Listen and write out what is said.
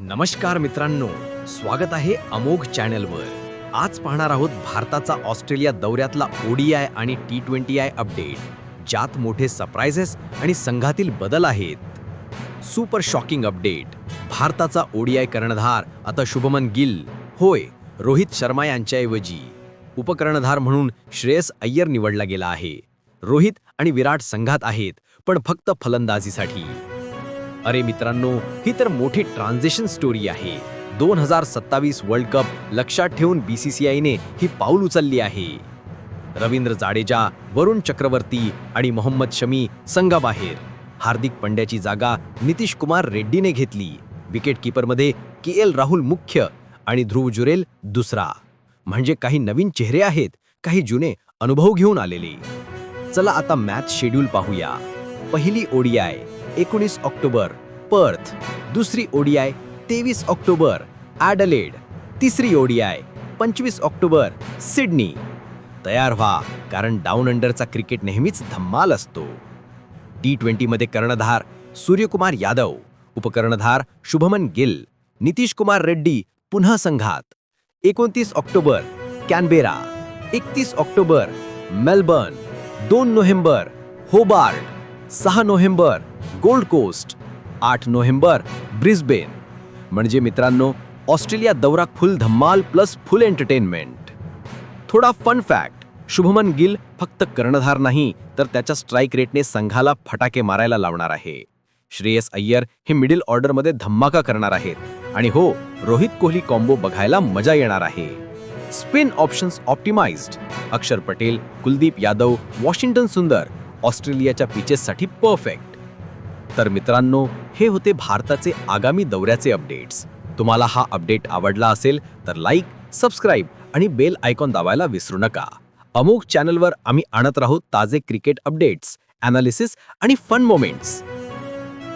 नमस्कार मित्रांनो स्वागत आहे अमोघ चॅनलवर. आज पाहणार आहोत भारताचा ऑस्ट्रेलिया दौऱ्यातला ओडीआय आणि टी ट्वेंटी आय अपडेट ज्यात मोठे सरप्रायझेस आणि संघातील बदल आहेत. सुपर शॉकिंग अपडेट भारताचा ओडीआय कर्णधार आता शुभमन गिल. होय रोहित शर्मा यांच्याऐवजी. उपकर्णधार म्हणून श्रेयस अय्यर निवडला गेला आहे. रोहित आणि विराट संघात आहेत पण फक्त फलंदाजीसाठी. अरे मित्रांनो ही तर मोठी ट्रान्झिशन स्टोरी आहे. दोन हजार सत्तावीस वर्ल्ड कप लक्षात ठेवून बीसीसीआयने ही पाऊल उचलली आहे. रवींद्र जाडेजा वरुण चक्रवर्ती आणि मोहम्मद शमी संघाबाहेर. हार्दिक पंड्याची जागा नितीश कुमार रेड्डीने घेतली. विकेटकीपरमध्ये के एल राहुल मुख्य आणि ध्रुव जुरेल दुसरा. म्हणजे काही नवीन चेहरे आहेत काही जुने अनुभव घेऊन आलेले. चला आता मॅच शेड्यूल पाहूया. पहिली ओडीआय एकोणीस ऑक्टोबर पर्थ. दुसरी ओडीआय तेवीस ऑक्टोबर ॲडलेड. तिसरी ओडीआय पंचवीस ऑक्टोबर सिडनी. तयार व्हा कारण डाऊन अंडरचा क्रिकेट नेहमीच धम्माल असतो. टी ट्वेंटीमध्ये कर्णधार सूर्यकुमार यादव उपकर्णधार शुभमन गिल नितीश कुमार रेड्डी पुन्हा संघात. एकोणतीस ऑक्टोबर कॅनबेरा. एकतीस ऑक्टोबर मेलबर्न. दोन नोव्हेंबर होबार्ट. सहा नोव्हेंबर गोल्ड कोस्ट आठ नोव्हेंबर ब्रिस्बेन. म्हणजे मित्रांनो ऑस्ट्रेलिया दौरा फुल धम्माल प्लस फुल एंटरटेनमेंट. थोडा फन फॅक्ट शुभमन गिल फक्त कर्णधार नाही तर त्याच्या स्ट्राईक रेटने संघाला फटाके मारायला लावणार आहे. श्रेयस अय्यर हे मिडिल ऑर्डरमध्ये धम्माका करणार आहेत. आणि हो रोहित कोहली कॉम्बो बघायला मजा येणार आहे. स्पिन ऑप्शन्स ऑप्टिमाइज्ड अक्षर पटेल कुलदीप यादव वॉशिंग्टन सुंदर ऑस्ट्रेलियाच्या पिचेससाठी परफेक्ट तर मित्रांनो हे होते भारताचे आगामी दौऱ्याचे अपडेट्स. तुम्हाला हा अपडेट आवडला असेल तर लाईक सबस्क्राईब आणि बेल आयकॉन दाबायला विसरू नका. अमुक चॅनलवर आम्ही आणत राहू ताजे क्रिकेट अपडेट्स अनालिसिस आणि फन मोमेंट्स.